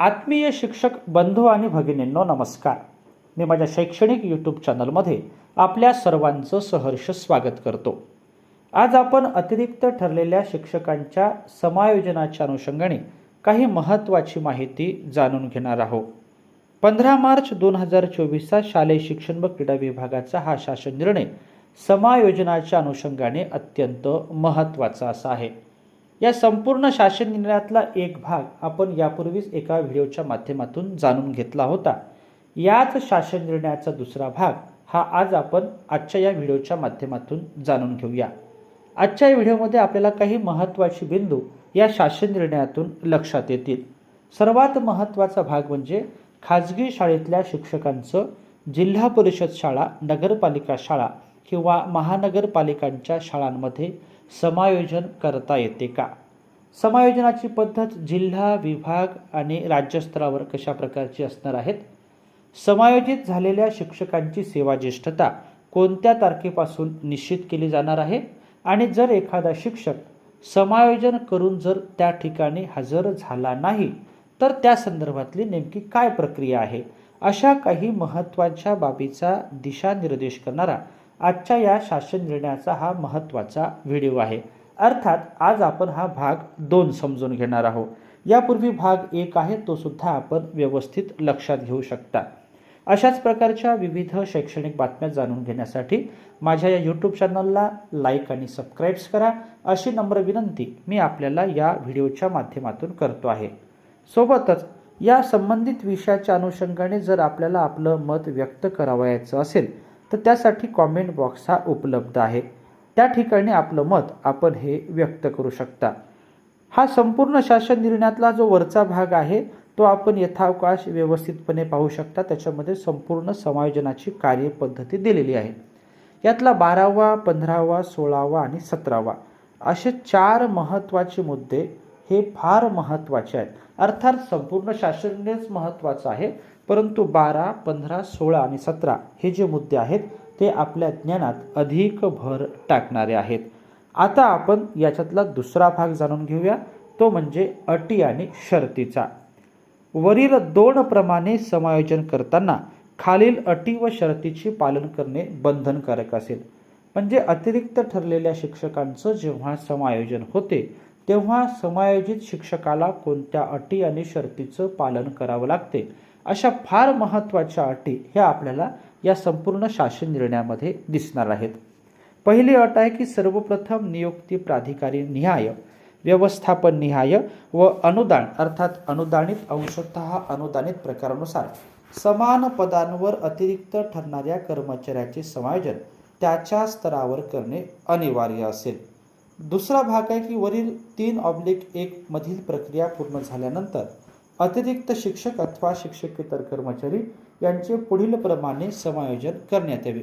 आत्मीय शिक्षक बंधू आणि भगिनींनो नमस्कार. मी माझ्या शैक्षणिक यूट्यूब चॅनलमध्ये आपल्या सर्वांचं सहर्ष स्वागत करतो. आज आपण अतिरिक्त ठरलेल्या शिक्षकांच्या समायोजनाच्या अनुषंगाने काही महत्त्वाची माहिती जाणून घेणार आहोत. पंधरा मार्च दोन हजार चोवीसचा शालेय शिक्षण व क्रीडा विभागाचा हा शासन निर्णय समायोजनाच्या अनुषंगाने अत्यंत महत्त्वाचा असा आहे. या संपूर्ण शासन निर्णयातला एक भाग आपण यापूर्वीच एका व्हिडिओच्या माध्यमातून जाणून घेतला होता. याच शासन निर्णयाचा दुसरा भाग हा आज आपण आजच्या या व्हिडिओच्या माध्यमातून जाणून घेऊया. आजच्या या व्हिडिओमध्ये आपल्याला काही महत्त्वाची बिंदू या शासन निर्णयातून लक्षात येतील. सर्वात महत्त्वाचा भाग म्हणजे खाजगी शाळेतल्या शिक्षकांचं जिल्हा परिषद शाळा नगरपालिका शाळा किंवा महानगरपालिकांच्या शाळांमध्ये समायोजन करता येते का? समायोजनाची पद्धत जिल्हा विभाग आणि राज्यस्तरावर कशा प्रकारची असणार आहेत? समायोजित झालेल्या शिक्षकांची सेवा ज्येष्ठता कोणत्या तारखेपासून निश्चित केली जाणार आहे? आणि जर एखादा शिक्षक समायोजन करून जर त्या ठिकाणी हजर झाला नाही तर त्या संदर्भातली नेमकी काय प्रक्रिया आहे? अशा काही महत्त्वाच्या बाबीचा दिशानिर्देश करणारा आजच्या या शासन निर्णयाचा हा महत्त्वाचा व्हिडिओ आहे. अर्थात आज आपण हा भाग दोन समजून घेणार आहोत. यापूर्वी भाग एक आहे तो सुद्धा आपण व्यवस्थित लक्षात घेऊ शकता. अशाच प्रकारच्या विविध शैक्षणिक बातम्या जाणून घेण्यासाठी माझ्या या यूट्यूब चॅनलला लाईक आणि सबस्क्राईब्स करा. अशी नम्र विनंती मी आपल्याला या व्हिडिओच्या माध्यमातून करतो आहे. सोबतच या संबंधित विषयाच्या अनुषंगाने जर आपल्याला आपलं मत व्यक्त करावयाचं असेल तर त्यासाठी कॉमेंट बॉक्स हा उपलब्ध आहे. त्या ठिकाणी आपलं मत आपण हे व्यक्त करू शकता. हा संपूर्ण शासन निर्णयातला जो वरचा भाग आहे तो आपण यथावकाश व्यवस्थितपणे पाहू शकता. त्याच्यामध्ये संपूर्ण समायोजनाची कार्यपद्धती दिलेली आहे. यातला बारावा पंधरावा सोळावा आणि सतरावा असे चार महत्त्वाचे मुद्दे हे फार महत्त्वाचे आहेत. अर्थात संपूर्ण शासननेच महत्त्वाचं आहे. परंतु बारा पंधरा सोळा आणि सतरा हे जे मुद्दे आहेत ते आपल्या ज्ञानात अधिक भर टाकणारे आहेत. आता आपण याच्यातला दुसरा भाग जाणून घेऊया तो म्हणजे अटी आणि शर्तीचा. वरील दोन प्रमाणे समायोजन करताना खालील अटी व शर्तीचे पालन करणे बंधनकारक असेल. म्हणजे अतिरिक्त ठरलेल्या शिक्षकांचं जेव्हा समायोजन होते तेव्हा समायोजित शिक्षकाला कोणत्या अटी आणि शर्तीचं पालन करावं लागते अशा फार महत्त्वाच्या अटी ह्या आपल्याला या संपूर्ण शासन निर्णयामध्ये दिसणार आहेत. पहिली अट आहे की सर्वप्रथम नियुक्ती प्राधिकारी निहाय व्यवस्थापन निहाय व अनुदान अर्थात अनुदानित अंशतः अनुदानित प्रकारानुसार समान पदांवर अतिरिक्त ठरणाऱ्या कर्मचाऱ्याचे समायोजन त्याच्या स्तरावर करणे अनिवार्य असेल. दुसरा भाग आहे की वरील तीन ऑब्लिक एक मधील प्रक्रिया पूर्ण झाल्यानंतर अतिरिक्त शिक्षक अथवा शिक्षकेतर कर्मचारी यांचे पुढील प्रमाणे समायोजन करण्यात यावे.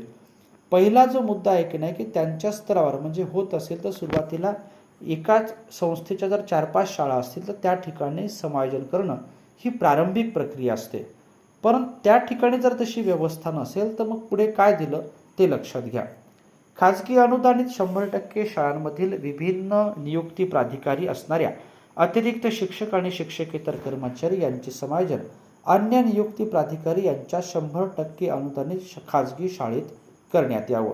पहिला जो मुद्दा आहे की नाही की त्यांच्या स्तरावर म्हणजे होत असेल तर सुरुवातीला एकाच संस्थेच्या जर चार पाच शाळा असतील तर त्या ठिकाणी समायोजन करणं ही प्रारंभिक प्रक्रिया असते. पण त्या ठिकाणी जर तशी व्यवस्था नसेल तर मग पुढे काय दिलं ते लक्षात घ्या. खाजगी अनुदानित शंभर टक्के शाळांमधील विभिन्न नियुक्ती प्राधिकारी असणाऱ्या अतिरिक्त शिक्षक आणि शिक्षकेतर कर्मचारी यांचे समायोजन अन्य नियुक्ती प्राधिकारी यांच्या शंभर टक्के अनुदानित खाजगी शाळेत करण्यात यावं.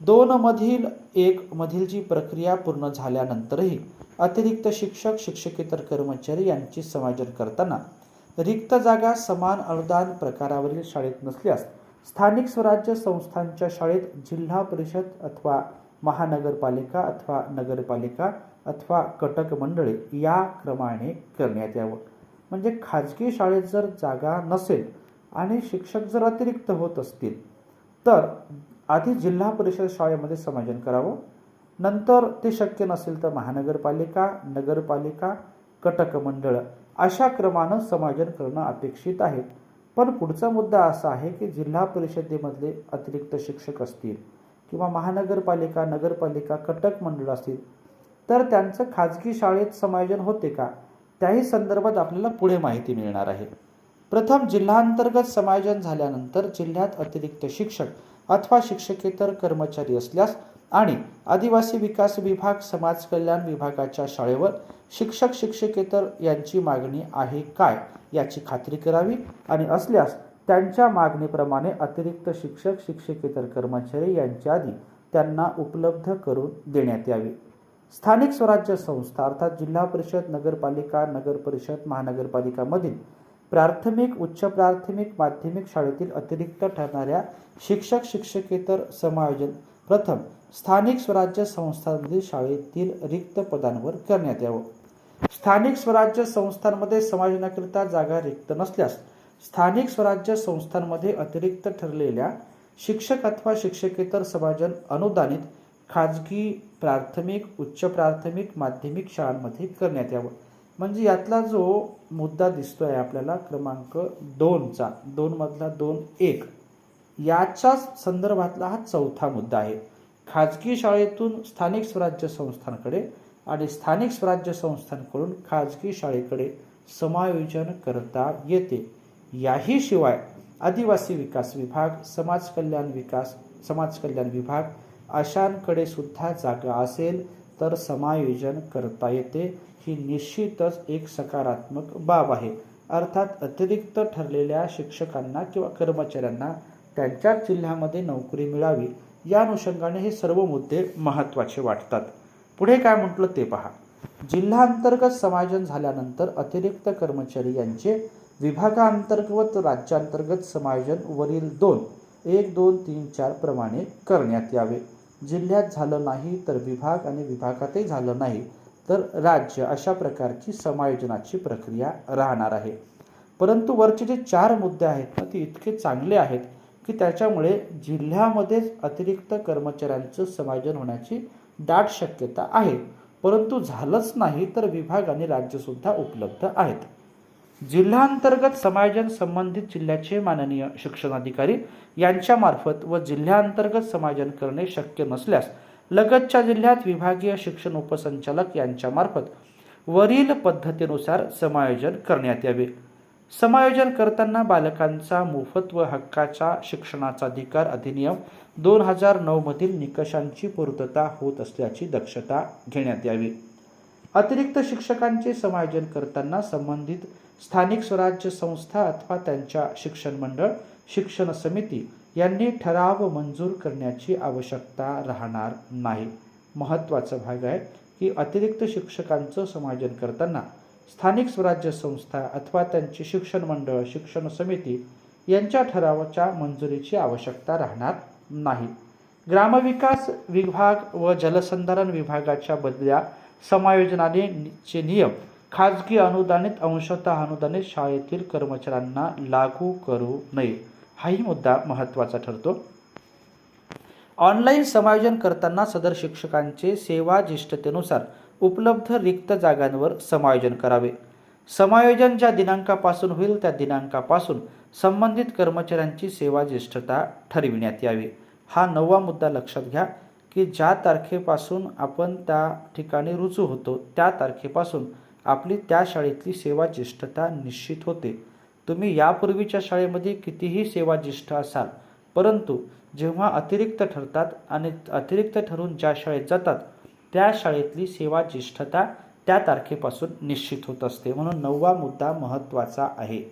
दोन मधील एक मधील जी प्रक्रिया पूर्ण झाल्यानंतरही अतिरिक्त शिक्षक शिक्षकेतर कर्मचारी यांचे समायोजन करताना रिक्त जागा समान अनुदान प्रकारावरील शाळेत नसल्यास स्थानिक स्वराज्य संस्थांच्या शाळेत जिल्हा परिषद अथवा महानगरपालिका अथवा नगरपालिका अथवा कटक मंडळे या क्रमाने करण्यात यावं. म्हणजे खाजगी शाळेत जर जागा नसेल आणि शिक्षक जर अतिरिक्त होत असतील तर आधी जिल्हा परिषद शाळेमध्ये समायोजन करावं. नंतर ते शक्य नसेल तर महानगरपालिका नगरपालिका कटक मंडळ अशा क्रमानं समायोजन करणं अपेक्षित आहे. पण पुढचा मुद्दा असा आहे की जिल्हा परिषदेमधले अतिरिक्त शिक्षक असतील किंवा महानगरपालिका नगरपालिका कटक मंडळ असतील तर त्यांचं खाजगी शाळेत समायोजन होते का? त्याही संदर्भात आपल्याला पुढे माहिती मिळणार आहे. प्रथम जिल्हांतर्गत समायोजन झाल्यानंतर जिल्ह्यात अतिरिक्त शिक्षक अथवा शिक्षकेतर कर्मचारी असल्यास आणि आदिवासी विकास विभाग समाज कल्याण विभागाच्या शाळेवर शिक्षक शिक्षकेतर यांची मागणी आहे काय याची खात्री करावी आणि असल्यास त्यांच्या मागणीप्रमाणे अतिरिक्त शिक्षक शिक्षकेतर कर्मचारी यांच्या आधी त्यांना उपलब्ध करून देण्यात यावी. स्थानिक स्वराज्य संस्था अर्थात जिल्हा परिषद नगरपालिका नगर परिषद महानगरपालिकामधील प्राथमिक उच्च प्राथमिक माध्यमिक शाळेतील अतिरिक्त ठरणाऱ्या शिक्षक शिक्षकेतर समायोजन प्रथम स्थानिक स्वराज्य संस्थांमधील शाळेतील रिक्त पदांवर करण्यात यावं. स्थानिक स्वराज्य संस्थांमध्ये समायोजनाकरिता जागा रिक्त नसल्यास स्थानिक स्वराज्य संस्थांमध्ये अतिरिक्त ठरलेल्या शिक्षक अथवा शिक्षकेतर समाजन अनुदानित खाजगी प्राथमिक उच्च प्राथमिक माध्यमिक शाळांमध्ये करण्यात यावं. म्हणजे यातला जो मुद्दा दिसतो आहे आपल्याला क्रमांक दोनचा दोनमधला दोन एक याच्या संदर्भातला हा चौथा मुद्दा आहे. खाजगी शाळेतून स्थानिक स्वराज्य संस्थांकडे आणि स्थानिक स्वराज्य संस्थांकडून खाजगी शाळेकडे समायोजन करता येते. याही शिवाय आदिवासी विकास विभाग समाज कल्याण विकास समाज कल्याण विभाग अशांकडे सुद्धा जागा असेल तर समायोजन करता येते. ही निश्चितच एक सकारात्मक बाब आहे. अर्थात अतिरिक्त ठरलेल्या शिक्षकांना किंवा कर्मचाऱ्यांना त्यांच्याच जिल्ह्यामध्ये नोकरी मिळावी या अनुषंगाने हे सर्व मुद्दे महत्त्वाचे वाटतात. पुढे काय म्हटलं ते पहा. जिल्हांतर्गत समायोजन झाल्यानंतर अतिरिक्त कर्मचारी यांचे विभागांतर्गत राज्यांतर्गत समायोजन वरील दोन एक दोन तीन चार प्रमाणे करण्यात यावे. जिल्ह्यात झालं नाही तर विभाग आणि विभागातही झालं नाही तर राज्य अशा प्रकारची समायोजनाची प्रक्रिया राहणार आहे. परंतु वरचे जे चार मुद्दे आहेत ना ते इतके चांगले आहेत की त्याच्यामुळे जिल्ह्यामध्येच अतिरिक्त कर्मचाऱ्यांचं समायोजन होण्याची दाट शक्यता आहे. परंतु झालंच नाही तर विभाग आणि राज्यसुद्धा उपलब्ध आहेत. जिल्हांतर्गत समायोजन संबंधित जिल्ह्याचे माननीय शिक्षणाधिकारी यांच्यामार्फत व जिल्ह्यांतर्गत समायोजन करणे शक्य नसल्यास लगतच्या जिल्ह्यात विभागीय शिक्षण उपसंचालक यांच्यामार्फत वरील पद्धतीनुसार समायोजन करण्यात यावे. समायोजन करताना बालकांचा मोफत व हक्काचा शिक्षणाचा अधिकार अधिनियम दोन हजार नऊमधील निकषांची पूर्तता होत असल्याची दक्षता घेण्यात यावी. अतिरिक्त शिक्षकांचे समायोजन करताना संबंधित स्थानिक स्वराज्य संस्था अथवा त्यांच्या शिक्षण मंडळ शिक्षण समिती यांनी ठराव मंजूर करण्याची आवश्यकता राहणार नाही. महत्त्वाचा भाग आहे की अतिरिक्त शिक्षकांचं समायोजन करताना स्थानिक स्वराज्य संस्था अथवा त्यांची शिक्षण मंडळ शिक्षण समिती यांच्या ठरावाच्या मंजुरीची आवश्यकता राहणार नाही. ग्रामविकास विभाग व जलसंधारण विभागाच्या बदल्या समायोजनाने चे नियम खाजगी अनुदानित अंशतः अनुदानित शाळेतील कर्मचाऱ्यांना लागू करू नये. हाही मुद्दा महत्त्वाचा ठरतो. ऑनलाईन समायोजन करताना सदर शिक्षकांचे सेवा ज्येष्ठतेनुसार उपलब्ध रिक्त जागांवर समायोजन करावे. समायोजन ज्या दिनांकापासून होईल त्या दिनांकापासून संबंधित कर्मचाऱ्यांची सेवा ज्येष्ठता ठरविण्यात यावी. हा नववा मुद्दा लक्षात घ्या की ज्या तारखेपासून आपण त्या ठिकाणी रुजू होतो त्या तारखेपासून आपली त्या शाळेतली सेवाज्येष्ठता निश्चित होते. तुम्ही यापूर्वीच्या शाळेमध्ये कितीही सेवाज्येष्ठ असाल परंतु जेव्हा अतिरिक्त ठरतात आणि अतिरिक्त ठरून ज्या शाळेत जातात त्या शाळेतली सेवाज्येष्ठता त्या तारखेपासून निश्चित होत असते. म्हणून नववा मुद्दा महत्त्वाचा आहे.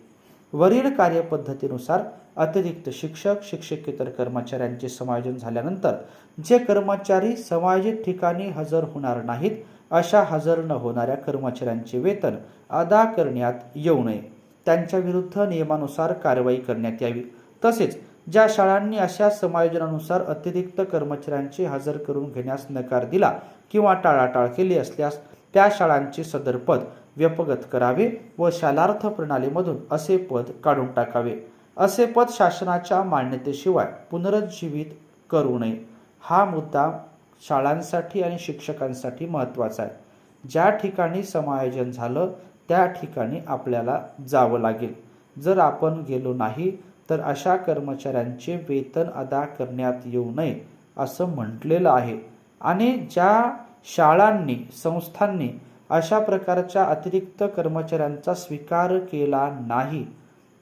वरील कार्यपद्धतीनुसार अतिरिक्त शिक्षक शिक्षकेतर कर्मचाऱ्यांचे समायोजन झाल्यानंतर जे कर्मचारी समायोजित ठिकाणी हजर होणार नाहीत अशा हजर न होणाऱ्या कर्मचाऱ्यांचे वेतन अदा करण्यात येऊ नये. त्यांच्या विरुद्ध नियमानुसार कारवाई करण्यात यावी. तसेच ज्या शाळांनी अशा समायोजनानुसार अतिरिक्त कर्मचाऱ्यांची हजर करून घेण्यास नकार दिला किंवा टाळाटाळ केली असल्यास त्या शाळांचे सदर पद व्यपगत करावे व शालार्थ प्रणालीमधून असे पद काढून टाकावे. असे पद शासनाच्या मान्यतेशिवाय पुनरुज्जीवित करू नये. हा मुद्दा शाळांसाठी आणि शिक्षकांसाठी महत्त्वाचा आहे. ज्या ठिकाणी समायोजन झालं त्या ठिकाणी आपल्याला जावं लागेल. जर आपण गेलो नाही तर अशा कर्मचाऱ्यांचे वेतन अदा करण्यात येऊ नये असं म्हटलेलं आहे. आणि ज्या शाळांनी संस्थांनी अशा प्रकारच्या अतिरिक्त कर्मचाऱ्यांचा स्वीकार केला नाही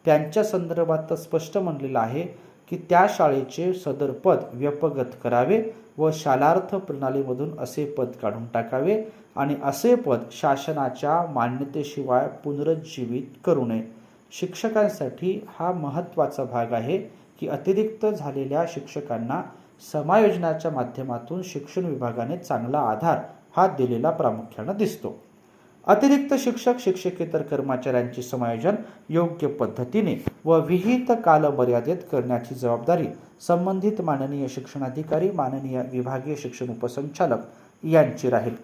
त्यांच्या संदर्भात स्पष्ट म्हणलेलं आहे की त्या शाळेचे सदर पद व्यपगत करावे व शालार्थ प्रणालीमधून असे पद काढून टाकावे आणि असे पद शासनाच्या मान्यतेशिवाय पुनरुज्जीवित करू नये. शिक्षकांसाठी हा महत्त्वाचा भाग आहे की अतिरिक्त झालेल्या शिक्षकांना समायोजनाच्या माध्यमातून शिक्षण विभागाने चांगला आधार हा दिलेला प्रामुख्यानं दिसतो. अतिरिक्त शिक्षक शिक्षकेतर कर्मचाऱ्यांचे समायोजन योग्य पद्धतीने व विहित कालमर्यादेत करण्याची जबाबदारी संबंधित माननीय शिक्षणाधिकारी माननीय विभागीय शिक्षण उपसंचालक यांची राहील.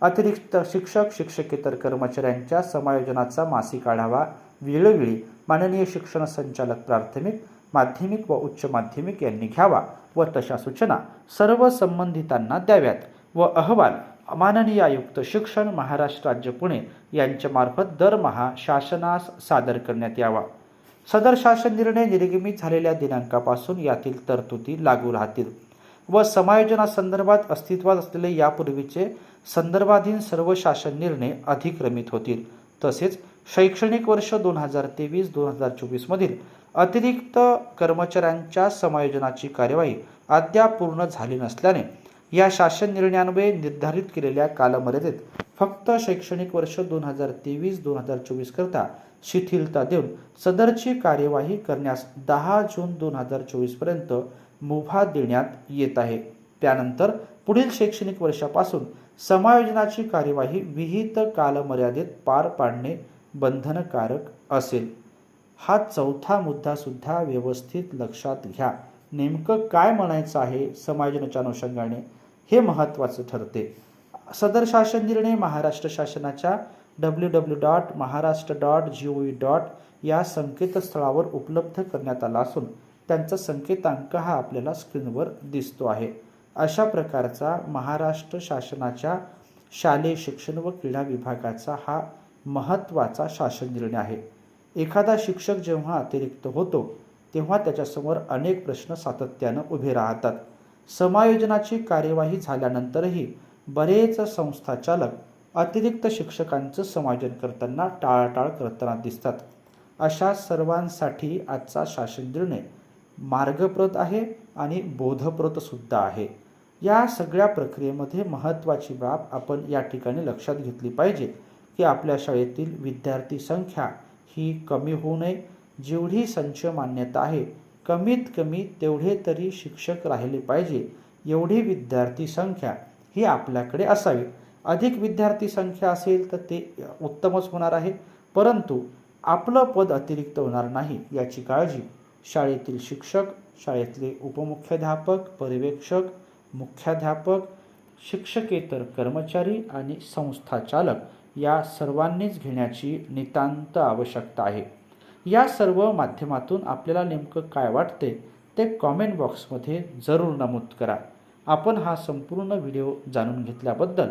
अतिरिक्त शिक्षक शिक्षकेतर कर्मचाऱ्यांच्या समायोजनाचा मासिक आढावा वेळोवेळी माननीय शिक्षण संचालक प्राथमिक माध्यमिक व उच्च माध्यमिक यांनी घ्यावा व तशा सूचना सर्व संबंधितांना द्याव्यात व अहवाल माननीय आयुक्त शिक्षण महाराष्ट्र राज्य पुणे यांच्यामार्फत दरमहा शासनास सादर करण्यात यावा. सदर शासन निर्णय निर्गमित झालेल्या दिनांकापासून यातील तरतुदी लागू राहतील व समायोजनासंदर्भात अस्तित्वात असलेले यापूर्वीचे संदर्भाधीन सर्व शासन निर्णय अधिक्रमित होतील. तसेच शैक्षणिक वर्ष दोन हजार तेवीस दोन हजार चोवीसमधील अतिरिक्त कर्मचाऱ्यांच्या समायोजनाची कार्यवाही अद्याप पूर्ण झाली नसल्याने या शासन निर्णयान्वये निर्धारित केलेल्या कालमर्यादेत फक्त शैक्षणिक वर्ष दोन हजार तेवीस दोन हजार चोवीसकरता शिथिलता देऊन सदरची कार्यवाही करण्यास दहा जून दोन हजार चोवीसपर्यंत मुभा देण्यात येत आहे. त्यानंतर पुढील शैक्षणिक वर्षापासून समायोजनाची कार्यवाही विहित कालमर्यादेत पार पाडणे बंधनकारक असेल. हा चौथा मुद्दा सुद्धा व्यवस्थित लक्षात घ्या. नेमकं काय म्हणायचं आहे समायोजनाच्या अनुषंगाने हे महत्त्वाचं ठरते. सदर शासन निर्णय महाराष्ट्र शासनाच्या W W dot Maharashtra dot G O V dot या संकेतस्थळावर उपलब्ध करण्यात आला असून त्यांचा संकेतांक हा आपल्याला स्क्रीनवर दिसतो आहे. अशा प्रकारचा महाराष्ट्र शासनाच्या शालेय शिक्षण व क्रीडा विभागाचा हा महत्त्वाचा शासन निर्णय आहे. एखादा शिक्षक जेव्हा अतिरिक्त होतो तेव्हा त्याच्यासमोर अनेक प्रश्न सातत्यानं उभे राहतात. समायोजनाची कार्यवाही झाल्यानंतरही बरेच संस्थाचालक अतिरिक्त शिक्षकांचं समायोजन करताना टाळाटाळ करताना दिसतात. अशा सर्वांसाठी आजचा शासन निर्णय मार्गप्रत आहे आणि बोधप्रतसुद्धा आहे. या सगळ्या प्रक्रियेमध्ये महत्त्वाची बाब आपण या ठिकाणी लक्षात घेतली पाहिजे की आपल्या शाळेतील विद्यार्थी संख्या ही कमी होऊ नये. जेवढी संच मान्यता आहे कमीत कमी तेवढे तरी शिक्षक राहिले पाहिजे. एवढी विद्यार्थी संख्या ही आपल्याकडे असावी. अधिक विद्यार्थी संख्या असेल तर ते उत्तमच होणार आहे. परंतु आपलं पद अतिरिक्त होणार नाही याची काळजी शाळेतील शिक्षक शाळेतले उपमुख्याध्यापक पर्यवेक्षक मुख्याध्यापक शिक्षकेतर कर्मचारी आणि संस्थाचालक या सर्वांनीच घेण्याची नितांत आवश्यकता आहे. या सर्व माध्यमातून आपल्याला नेमकं काय वाटते ते कॉमेंट बॉक्समध्ये जरूर नमूद करा. आपण हा संपूर्ण व्हिडिओ जाणून घेतल्याबद्दल